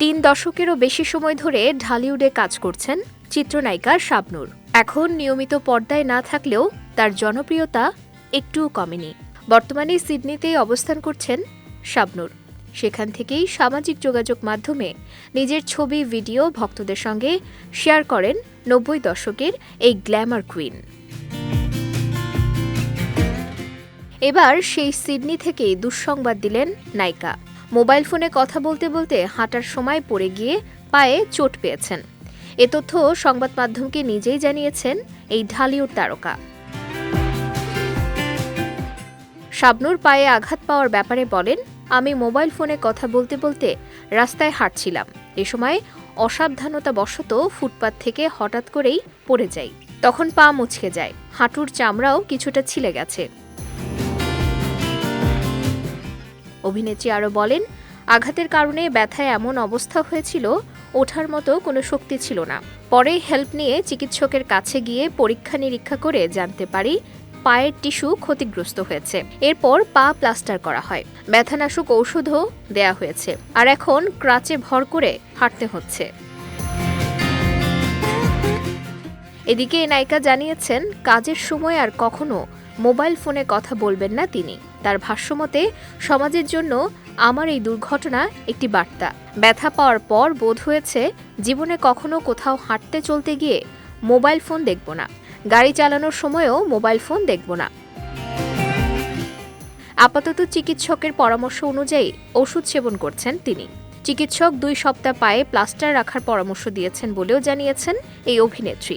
তিন দশকেরও বেশি সময় ধরে ঢালিউডে কাজ করছেন চিত্রনায়িকা শাবনূর। এখন নিয়মিত পর্দায় না থাকলেও তার জনপ্রিয়তা একটুও কমেনি। বর্তমানে সিডনিতেই অবস্থান করছেন শাবনূর। সেখান থেকেই সামাজিক যোগাযোগ মাধ্যমে নিজের ছবি, ভিডিও ভক্তদের সঙ্গে শেয়ার করেন নব্বই দশকের এই গ্ল্যামার কুইন। এবার সেই সিডনি থেকেই দুঃসংবাদ দিলেন নায়িকা। মোবাইল ফোনে কথা বলতে বলতে হাঁটার সময় পড়ে গিয়ে পায়ে চোট পেয়েছেন। এ তথ্য সংবাদ মাধ্যমকে নিজেই জানিয়েছেন এই ঢালিউড তারকা। শাবনুর পায়ে আঘাত পাওয়ার ব্যাপারে বলেন, আমি মোবাইল ফোনে কথা বলতে বলতে রাস্তায় হাঁটছিলাম। এ সময় অসাবধানতা বশত ফুটপাত থেকে হঠাৎ করেই পড়ে যাই। তখন পা মুচকে যায়। হাঁটুর চামড়াও কিছুটা ছিলে গেছে। অভিনেত্রী আরও বলেন, আঘাতের কারণে ব্যথায় এমন অবস্থা হয়েছিল, ওঠার মতো কোনো শক্তি ছিল না। পরে হেল্প নিয়ে চিকিৎসকের কাছে গিয়ে পরীক্ষা নিরীক্ষা করে জানতে পারি, পায়ের টিস্যু ক্ষতিগ্রস্ত হয়েছে। এরপর পা প্লাস্টার করা হয়। ব্যথানাশক ঔষধও দেয়া হয়েছে। আর এখন ক্রাচে ভর করে হাঁটতে হচ্ছে। এদিকে নায়িকা জানিয়েছেন, কাজের সময় আর কখনো মোবাইল ফোনে কথা বলবেন না তিনি। তার ভাষ্যমতে, সমাজের জন্য আমার এই দুর্ঘটনা একটি বার্তা। ব্যথা পাওয়ার পর বোধ হয়েছে জীবনে কখনো কোথাও হাঁটতে চলতে গিয়ে মোবাইল ফোন দেখব না। গাড়ি চালানোর সময়ও মোবাইল ফোন দেখব না। আপাতত চিকিৎসকের পরামর্শ অনুযায়ী ওষুধ সেবন করছেন তিনি। চিকিৎসক দুই সপ্তাহ পায়ে প্লাস্টার রাখার পরামর্শ দিয়েছেন বলেও জানিয়েছেন এই অভিনেত্রী।